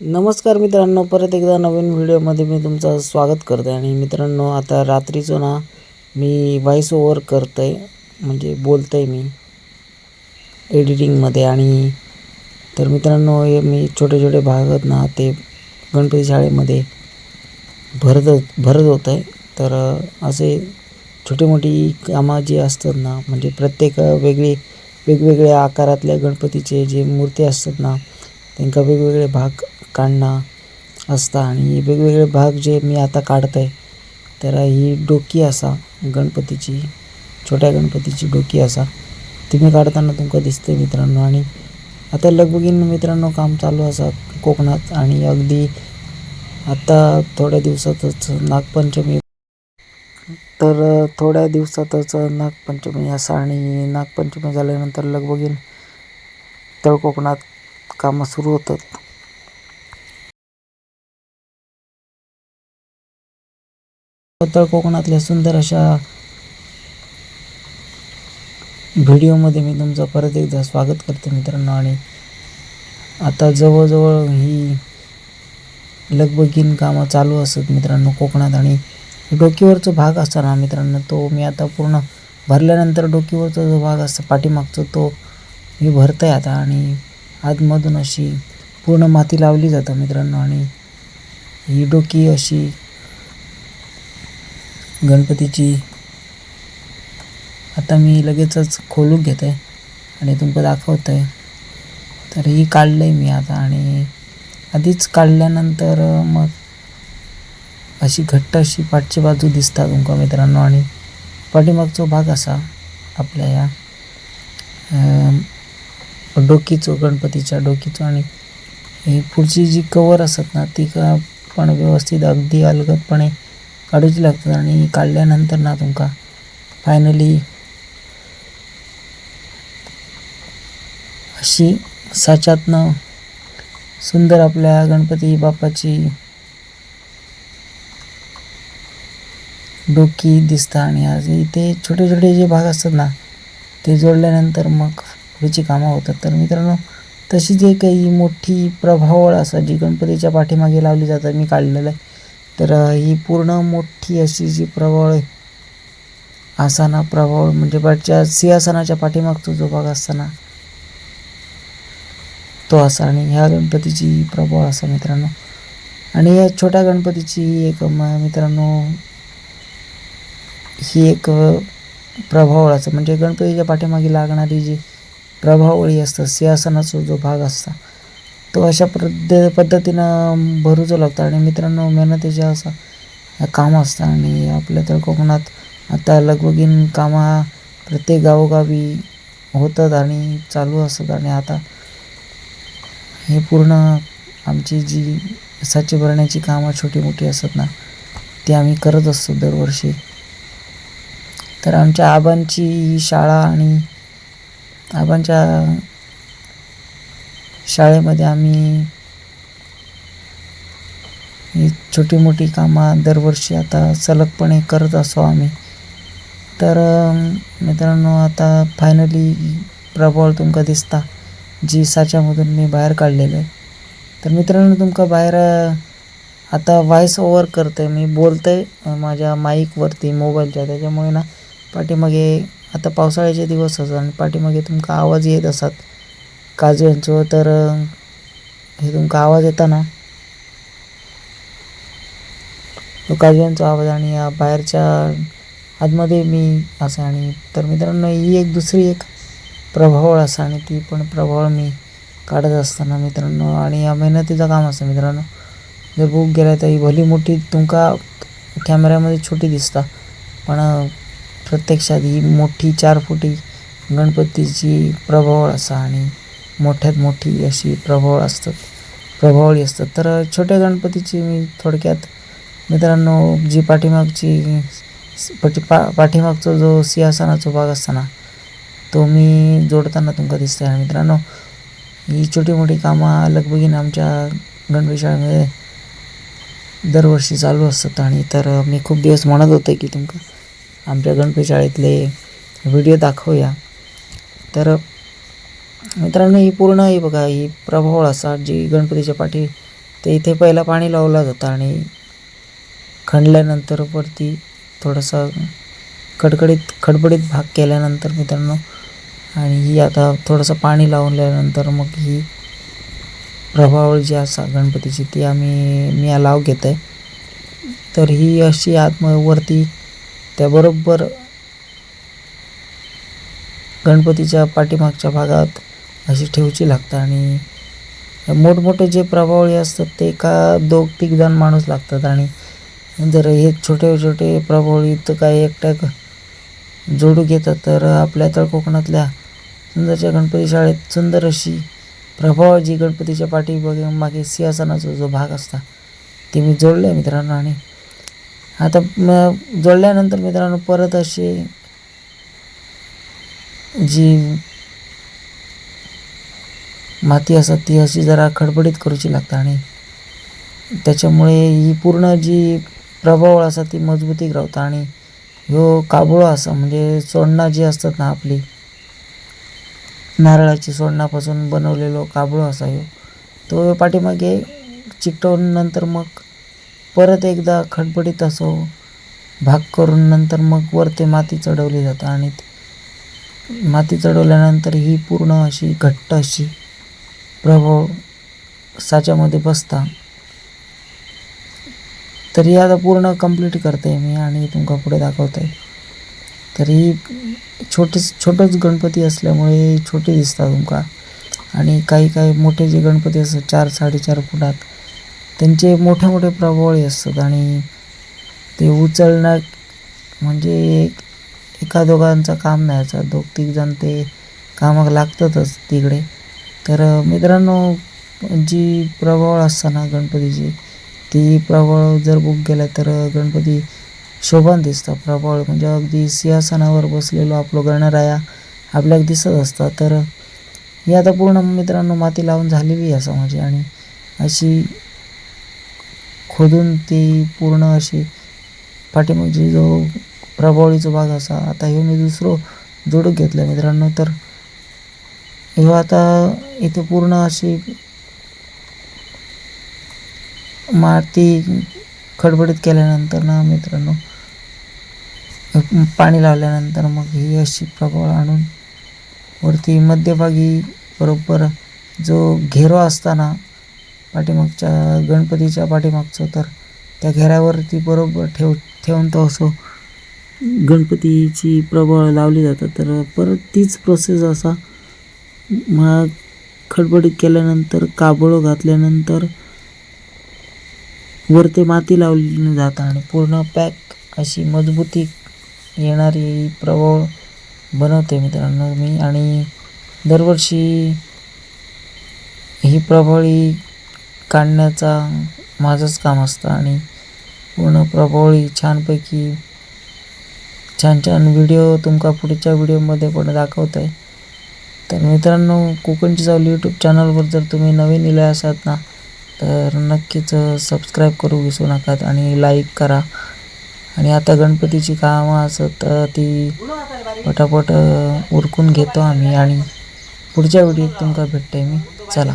नमस्कार मित्रांनो परत एकदा नवीन व्हिडिओमध्ये मी तुमचं स्वागत करतो. आहे आणि मित्रांनो आता रात्रीचं ना मी व्हॉइस ओव्हर करतो आहे म्हणजे बोलतो आहे मी एडिटिंगमध्ये आणि तर मित्रांनो हे मी छोटे छोटे भाग आहेत ना ते गणपती शाळेमध्ये भरत भरत होत आहे तर असे छोटी मोठी कामं जी असतात ना म्हणजे प्रत्येक वेगळी वेगवेगळ्या आकारातल्या गणपतीचे जे मूर्ती असतात ना त्यांका वेगवेगळे भाग काढणं असता. आणि वेगवेगळे भाग जे मी आता काढत आहे तर ही डोकी असा गणपतीची छोट्या गणपतीची डोकी असा. ती मी काढताना तुमका दिसते मित्रांनो. आणि आता लगबगीन मित्रांनो काम चालू असा कोकणात. आणि अगदी आता थोड्या दिवसातच नागपंचमी. तर थोड्या दिवसातच नागपंचमी असा आणि नागपंचमी झाल्यानंतर लगबगीन तळ कोकणात कामं सुरू होतात. उत्तर कोकणातल्या सुंदर अशा व्हिडिओमध्ये मी तुमचं परत एकदा स्वागत करते मित्रांनो. आणि आता जवळजवळ ही लगबगीन कामं चालू असत मित्रांनो कोकणात. आणि डोकीवरचा भाग असताना मित्रांनो तो मी आता पूर्ण भरल्यानंतर डोकीवरचा जो भाग असतो पाठीमागचा तो मी भरत आहे आता. आणि आतमधून अशी पूर्ण माती लावली जातं मित्रांनो. आणि ही डोकी अशी गणपतीची. आता मी लगेचच खोलून घेत आहे आणि तुमका दाखवत आहे तर ही काढलं आहे मी आता आणि आधीच काढल्यानंतर मग अशी घट्ट अशी पाठची बाजू दिसता तुमका मित्रांनो आणि पाठीमागचा भाग असा आपल्या या डोकीचो गणपतीच्या डोकीचो आणि ही पुढची जी कवर असत ना ती का पण व्यवस्थित अगदी अलगदपणे काढूची लागतात आणि काढल्यानंतर ना तुमका फायनली अशी साच्यातनं सुंदर आपल्या गणपती बाप्पाची डोकी दिसतं आणि आज इथे छोटे छोटे जे भाग असतात ना ते जोडल्यानंतर मग पुढची कामं होतात. तर मित्रांनो तशी जे काही मोठी प्रभावळ असं जी गणपतीच्या पाठीमागे लावली जातात मी काढलेलं आहे. तर ही पूर्ण मोठी अशी जी प्रभावळ आहे आसना प्रभावळ म्हणजे पाठच्या सिंहासनाच्या पाठीमागचा जो भाग असताना तो असा आणि ह्या गणपतीची प्रबळ असा मित्रांनो. आणि या छोट्या गणपतीची ही एक मित्रांनो ही एक प्रभावळ असं म्हणजे गणपतीच्या पाठीमागे लागणारी जी प्रभावळी असतं सिंहासनाचा जो भाग असता तो अशा पद्ध पद्धतीनं भरूचो लागतं. आणि मित्रांनो मेहनतीच्या असा हे काम असतं. आणि आपल्या तर कोकणात आता लगबगीन कामं प्रत्येक गावोगावी होतात आणि चालू असतात. आणि आता हे पूर्ण आमची जी साची भरण्याची कामं छोटी मोठी असतात ना ती आम्ही करत असतो दरवर्षी. तर आमच्या आबांची ही शाळा आणि आबांच्या शाळेमध्ये आम्ही ही छोटी मोठी कामं दरवर्षी आता सलगपणे करत असो आम्ही. तर मित्रांनो आता फायनली प्रबळ तुमका दिसता जी साच्यामधून मी बाहेर काढलेलं आहे. तर मित्रांनो तुमका बाहेर आता व्हॉइस ओव्हर करतोय. मी बोलतोय आहे माझ्या माईकवरती मोबाईलच्या त्याच्यामुळे ना पाठीमागे आता पावसाळ्याचे दिवस असतात आणि पाठीमागे तुमका आवाज येत असतात. काजू यांचं तर हे तुमका आवाज येता ना तो काजू यांचा आवाज आणि या बाहेरच्या आतमध्ये मी असं आणि तर मित्रांनो ही एक दुसरी एक प्रभावळ असा आणि ती पण प्रभावळ मी काढत असताना मित्रांनो आणि या मेहनतीचं काम असतं मित्रांनो. जर बुक गेला तर ही भली मोठी तुमका कॅमेऱ्यामध्ये छोटी दिसता. पण प्रत्यक्षात ही मोठी चार फुटी गणपतीची प्रभावळ असा आणि मोठ्यात मोठी अशी प्रभाव असतात प्रभावळी असतात. तर छोट्या गणपतीची मी थोडक्यात मित्रांनो जी पाठीमागची पाठी पा पाठीमागचा जो सिंहासनाचा भाग असतो ना तो मी जोडताना तुमका दिसत आहे मित्रांनो ही छोटी मोठी कामं लगबगीन आमच्या गणपती शाळेमध्ये दरवर्षी चालू असतात. आणि तर मी खूप दिवस म्हणत होते की तुमका आमच्या गणपती शाळेतले व्हिडिओ दाखवूया. तर मित्रांनो ही पूर्ण ही बघा ही प्रभावळ असा जी गणपतीच्या पाठी ते इथे पहिला पाणी लावलं जातं आणि खणल्यानंतर वरती थोडंसं कडकडीत खडबडीत भाग केल्यानंतर मित्रांनो आणि ही आता थोडंसं पाणी लावल्यानंतर मग ही प्रभावळ जी असा गणपतीची ती आम्ही मी लाव घेत आहे तर ही अशी आत्मवरती त्याबरोबर गणपतीच्या पाठीमागच्या भागात अशी ठेवची लागतं आणि मोठमोठे जे प्रभावळी असतात ते का दोघ तिघजण माणूस लागतात. आणि जर हे छोटे छोटे प्रभावळी तर काही एकट्या जोडू घेतात तर आपल्या तर कोकणातल्या सुंदरच्या गणपती शाळेत सुंदर अशी प्रभाव जी गणपतीच्या पाठी मागे सिंहासनाचा जो भाग असता ते मी जोडलं आहे मित्रांनो. आणि आता जोडल्यानंतर मित्रांनो परत अशी जी माती असतात ती अशी जरा खडबडीत करूची लागता आणि त्याच्यामुळे ही पूर्ण जी प्रभावळ असा ती मजबूतीक रावता आणि ह्यो काबुळो असा म्हणजे सोडणं जी असतात ना आपली नारळाची सोडणापासून बनवलेलो काबळो असा ह्यो तो पाठीमागे चिकटवून नंतर मग परत एकदा खडबडीत असो भाग करून नंतर मग वर ते माती चढवली जातं आणि माती चढवल्यानंतर ही पूर्ण अशी घट्ट अशी प्रभू साच्यामध्ये बसता. तरी आता पूर्ण कंप्लीट करते मी आणि तुमका पुढे दाखवते तरी छोटेच छोटंच गणपती असल्यामुळे छोटे दिसतात तुमका. आणि काही काही मोठे जे गणपती असतात चार साडेचार फुटात त्यांचे मोठे मोठे प्रभावळी असतात आणि ते उचलणं म्हणजे एक एका दोघांचं काम नाही. असं दोघ तिघ जण ते कामाक लागतातच तिकडे. तर मित्रांनो जी प्रभावळ असताना गणपतीची ती प्रभावळ जर बुक केला तर गणपती शोभान दिसतं. प्रभावळ म्हणजे अगदी सिंहासनावर बसलेलो आपलो गणराया आपल्याला दिसत असतं तर ही आता पूर्ण मित्रांनो माती लावून झालेली असा असं म्हणजे. आणि अशी खोदून ती पूर्ण अशी पाठीमागची जो प्रभावळीचा भाग असा आता हे मी दुसरं जोडून घेतलं मित्रांनो. तर तेव्हा आता इथे पूर्ण अशी माती खडबडीत केल्यानंतर ना मित्रांनो पाणी लावल्यानंतर मग ही अशी प्रबळ आणून वरती मध्यभागी बरोबर जो घेरो असताना पाठीमागच्या गणपतीच्या पाठीमागचं तर त्या घेऱ्यावरती बरोबर ठेव ठेवून तो असो गणपतीची प्रबळ लावली जातात तर परत तीच प्रोसेस असा मग खडबडीत केल्यानंतर काबळ घातल्यानंतर वर ते माती लावली जातं आणि पूर्ण पॅक अशी मजबूती येणारी प्रभाव बनवते मित्रांनो मी. आणि दरवर्षी ही प्रभावळी काढण्याचा माझंच काम असतं आणि पूर्ण प्रभावळी छानपैकी छान छान व्हिडिओ तुमका पुढच्या व्हिडिओमध्ये पण दाखवत आहे तर मित्रांनो कोकणची चावली यूट्यूब चॅनलवर जर तुम्ही नवीन इले असाल ना तर नक्कीच सबस्क्राईब करू विसरू नका आणि लाईक करा. आणि आता गणपतीची कामं असत तर ती पटापट उरकून घेतो आम्ही आणि पुढच्या व्हिडिओत तुमका भेटते मी. चला.